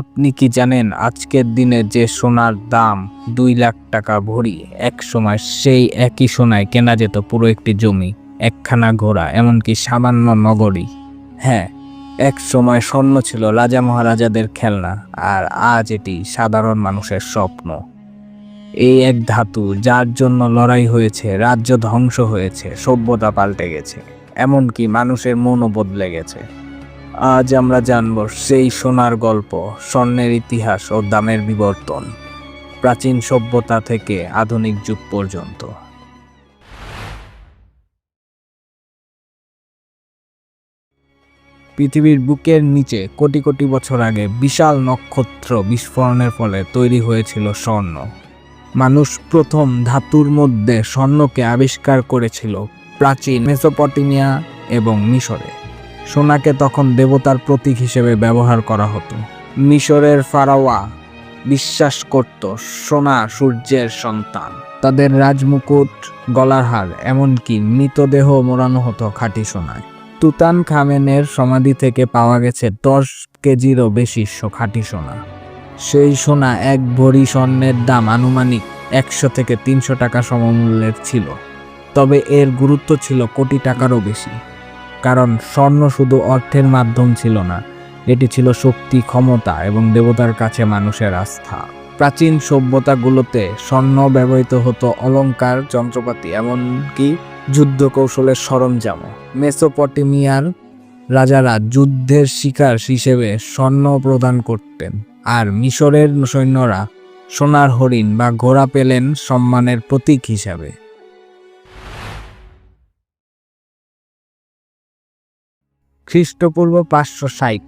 আপনি কি জানেন আজকের দিনে যে সোনার দাম দুই লাখ টাকা ভরি, এক সময় সেই একই সোনায় কেনা যেত পুরো একটি জমি, একখানা ঘোড়া, এমনকি সামান্য নগরী? হ্যাঁ এক সময় স্বর্ণ ছিল রাজা মহারাজাদের খেলনা, আর আজ এটি সাধারণ মানুষের স্বপ্ন। এই এক ধাতু, যার জন্য লড়াই হয়েছে, রাজ্য ধ্বংস হয়েছে, সভ্যতা পাল্টে গেছে, এমনকি মানুষের মনও বদলে গেছে। আজ আমরা জানব সেই সোনার গল্প, স্বর্ণের ইতিহাস ও দামের বিবর্তন, প্রাচীন সভ্যতা থেকে আধুনিক যুগ পর্যন্ত। পৃথিবীর বুকের নিচে কোটি কোটি বছর আগে বিশাল নক্ষত্র বিস্ফোরণের ফলে তৈরি হয়েছিল স্বর্ণ। মানুষ প্রথম ধাতুর মধ্যে স্বর্ণকে আবিষ্কার করেছিল প্রাচীন মেসোপটেমিয়া এবং মিশরে। সোনাকে তখন দেবতার প্রতীক হিসেবে ব্যবহার করা হতো। মিশরের ফারাওয়া বিশ্বাস করত সোনা সূর্যের সন্তান। তাদের রাজমুকুট, গলার হার, এমনকি মৃতদেহ মোড়ানো হতো খাঁটি সোনায়। তুতান খামেনের সমাধি থেকে পাওয়া গেছে দশ কেজিরও বেশি খাঁটি সোনা। সেই সোনা এক ভরি স্বর্ণের দাম আনুমানিক একশো থেকে তিনশো টাকা সমমূল্যের ছিল। তবে এর গুরুত্ব ছিল কোটি টাকারও বেশি। কারণ স্বর্ণ শুধু অর্থের মাধ্যম ছিল না, এটি ছিল শক্তি, ক্ষমতা এবং দেবতার কাছে মানুষের আস্থা। প্রাচীন সভ্যতাগুলোতে স্বর্ণ ব্যবহৃত হতো অলংকার যন্ত্রপাতি, এমনকি যুদ্ধ কৌশলের সরঞ্জামও। মেসোপটেমিয়ার রাজারা যুদ্ধের শিকার হিসেবে স্বর্ণ প্রদান করতেন, আর মিশরের সৈন্যরা সোনার হরিণ বা ঘোড়া পেলেন সম্মানের প্রতীক হিসাবে। খ্রিস্টপূর্ব পাঁচশো ষাট।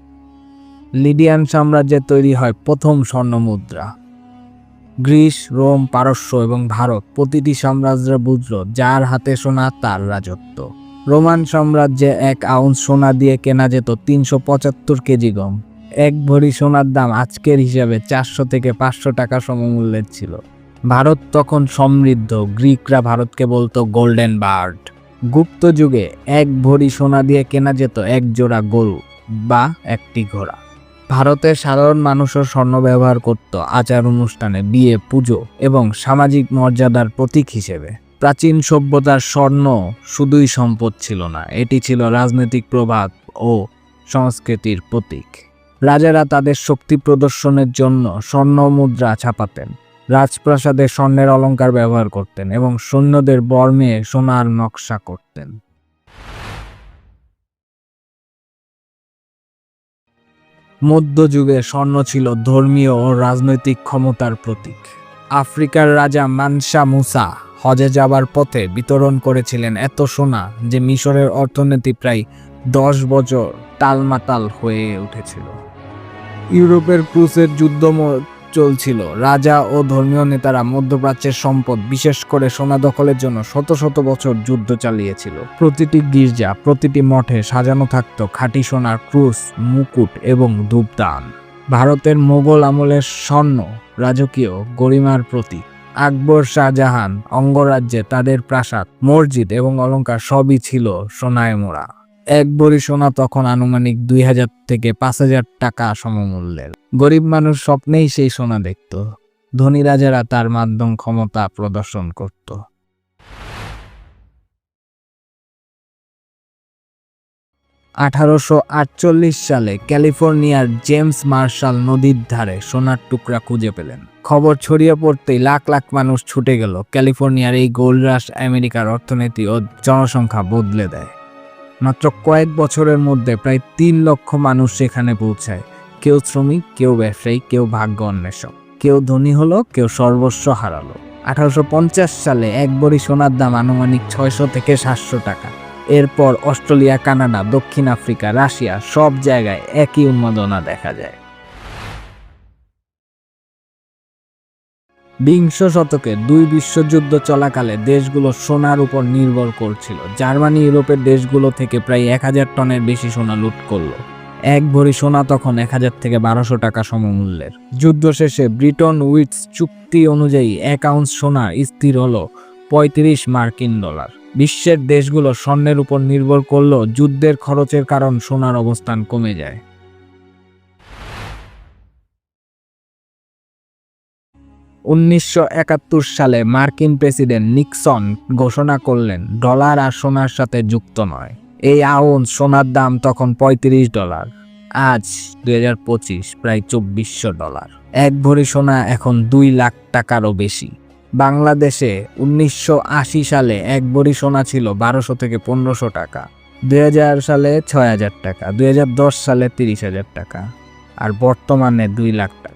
লিডিয়ান সাম্রাজ্যে তৈরি হয় প্রথম স্বর্ণ মুদ্রা গ্রিস, রোম, পারস্য এবং ভারত প্রতিটি সাম্রাজ্য বুঝল যার হাতে সোনা, তার রাজত্ব। রোমান সাম্রাজ্যে এক আউন্স সোনা দিয়ে কেনা যেত তিনশো পঁচাত্তর কেজি গম। এক ভরি সোনার দাম আজকের হিসাবে চারশো থেকে পাঁচশো টাকা সমমূল্যের ছিল। ভারত তখন সমৃদ্ধ, গ্রিকরা ভারতকে বলতো গোল্ডেন বার্ড। গুপ্ত যুগে এক ভরি সোনা দিয়ে কেনা যেত এক জোড়া গরু বা একটি ঘোড়া। ভারতের সাধারণ মানুষও স্বর্ণ ব্যবহার করত আচার অনুষ্ঠানে, বিয়ে, পুজো এবং সামাজিক মর্যাদার প্রতীক হিসেবে। প্রাচীন সভ্যতার স্বর্ণ শুধুই সম্পদ ছিল না, এটি ছিল রাজনৈতিক প্রভাব ও সংস্কৃতির প্রতীক। রাজারা তাদের শক্তি প্রদর্শনের জন্য স্বর্ণ মুদ্রা ছাপাতেন। রাজপ্রাসাদে স্বর্ণের অলংকার ব্যবহার করতেন এবং সৈন্যদের বর্মে সোনার নকশা করতেন। মধ্যযুগে স্বর্ণ ছিল ধর্মীয় ও রাজনৈতিক ক্ষমতার প্রতীক। আফ্রিকার রাজা মানসা মুসা হজে যাবার পথে বিতরণ করেছিলেন এত সোনা যে মিশরের অর্থনীতি প্রায় দশ বছর টালমাটাল হয়ে উঠেছিল। ইউরোপের ক্রুসের যুদ্ধ চলছিল। রাজা ও ধর্মীয় নেতারা মধ্যপ্রাচ্যের সম্পদ, বিশেষ করে সোনা দখলের জন্য শত শত বছর যুদ্ধ চালিয়েছিল। প্রতিটি গির্জা, প্রতিটি মঠে সাজানো থাকত খাঁটি সোনার ক্রুশ, মুকুট এবং ধূপদান। ভারতের মোগল আমলের স্বর্ণ, রাজকীয় গরিমার প্রতীক। আকবর শাহজাহান অঙ্গরাজ্যে তাদের প্রাসাদ, মসজিদ এবং অলংকার সবই ছিল সোনায় মোড়া। এক ভরি সোনা তখন আনুমানিক দুই হাজার থেকে পাঁচ হাজার টাকা সমমূল্যের। গরিব মানুষ স্বপ্নেই সেই সোনা দেখত। ধনী রাজারা তার মাধ্যম ক্ষমতা প্রদর্শন করত। আঠারোশো আটচল্লিশ সালে ক্যালিফোর্নিয়ার জেমস মার্শাল নদীর ধারে সোনার টুকরা খুঁজে পেলেন। খবর ছড়িয়ে পড়তেই লাখ লাখ মানুষ ছুটে গেল। ক্যালিফোর্নিয়ার এই গোল্ড রাশ আমেরিকার অর্থনীতি ও জনসংখ্যা বদলে দেয়। মাত্র কয়েক বছরের মধ্যে প্রায় তিন লক্ষ মানুষ সেখানে পৌঁছায়। কেউ শ্রমিক, কেউ ব্যবসায়ী, কেউ ভাগ্য অন্বেষক। কেউ ধনী হলো, কেউ সর্বস্ব হারালো। আঠারোশো পঞ্চাশ সালে এক বড়ি সোনার দাম আনুমানিক ছয়শো থেকে সাতশো টাকা। এরপর অস্ট্রেলিয়া, কানাডা, দক্ষিণ আফ্রিকা, রাশিয়া সব জায়গায় একই উন্মাদনা দেখা যায়। বিংশ শতকে দুই বিশ্বযুদ্ধ চলাকালে দেশগুলো সোনার উপর নির্ভর করছিল। জার্মানি ইউরোপের দেশগুলো থেকে প্রায় এক হাজার টনের বেশি সোনা লুট করল। এক ভরি সোনা তখন এক হাজার থেকে বারোশো টাকা সমমূল্যের। যুদ্ধ শেষে ব্রিটন উইটস চুক্তি অনুযায়ী এক আউন্স সোনা স্থির হলো পঁয়ত্রিশ মার্কিন ডলার। বিশ্বের দেশগুলো স্বর্ণের উপর নির্ভর করলেও যুদ্ধের খরচের কারণ সোনার অবস্থান কমে যায়। উনিশশো একাত্তর সালে মার্কিন প্রেসিডেন্ট নিক্সন ঘোষণা করলেন, ডলার আর সোনার সাথে যুক্ত নয়। এই আউন্স সোনার দাম তখন পঁয়ত্রিশ ডলার, আজ দুই হাজার পঁচিশ প্রায় চব্বিশশো ডলার। এক ভরি সোনা এখন দুই লাখ টাকারও বেশি। বাংলাদেশে উনিশশো আশি সালে এক ভরি সোনা ছিল বারোশো থেকে পনেরোশো টাকা, দুই হাজার সালে ছয় হাজার টাকা, দুই হাজার দশ সালে তিরিশ হাজার টাকা, আর বর্তমানে দুই লাখ টাকা।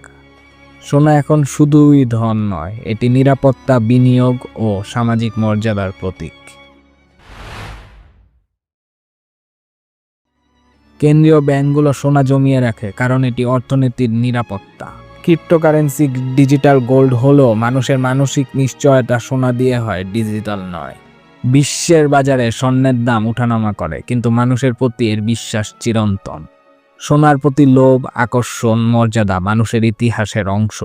সোনা এখন শুধুই ধন নয়, এটি নিরাপত্তা, বিনিয়োগ ও সামাজিক মর্যাদার প্রতীক। কেন্দ্রীয় ব্যাংকগুলো সোনা জমিয়ে রাখে, কারণ এটি অর্থনীতির নিরাপত্তা। ক্রিপ্টোকারেন্সি, ডিজিটাল গোল্ড হলেও মানুষের মানসিক নিশ্চয়তা সোনা দিয়ে হয়, ডিজিটাল নয়। বিশ্বের বাজারে স্বর্ণের দাম উঠানামা করে, কিন্তু মানুষের প্রতি এর বিশ্বাস চিরন্তন। সোনার প্রতি লোভ, আকর্ষণ, মর্যাদা মানুষের ইতিহাসের অংশ।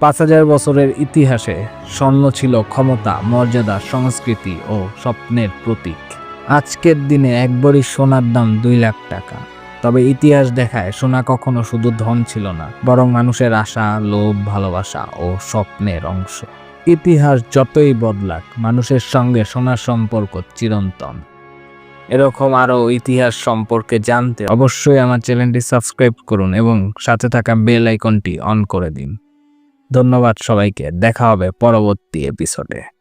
পাঁচ হাজার বছরের ইতিহাসে স্বর্ণ ছিল ক্ষমতা, মর্যাদা, সংস্কৃতি ও স্বপ্নের প্রতীক। আজকের দিনে একবারই সোনার দাম দুই লাখ টাকা। তবে ইতিহাস দেখায় সোনা কখনো শুধু ধন ছিল না, বরং মানুষের আশা, লোভ, ভালোবাসা ও স্বপ্নের অংশ। ইতিহাস যতই বদলাক, মানুষের সঙ্গে সোনার সম্পর্ক চিরন্তন। এরকম আরও ইতিহাস সম্পর্কে জানতে অবশ্যই আমার চ্যানেলটি সাবস্ক্রাইব করুন এবং সাথে থাকা বেল আইকনটি অন করে দিন। ধন্যবাদ সবাইকে, দেখা হবে পরবর্তী এপিসোডে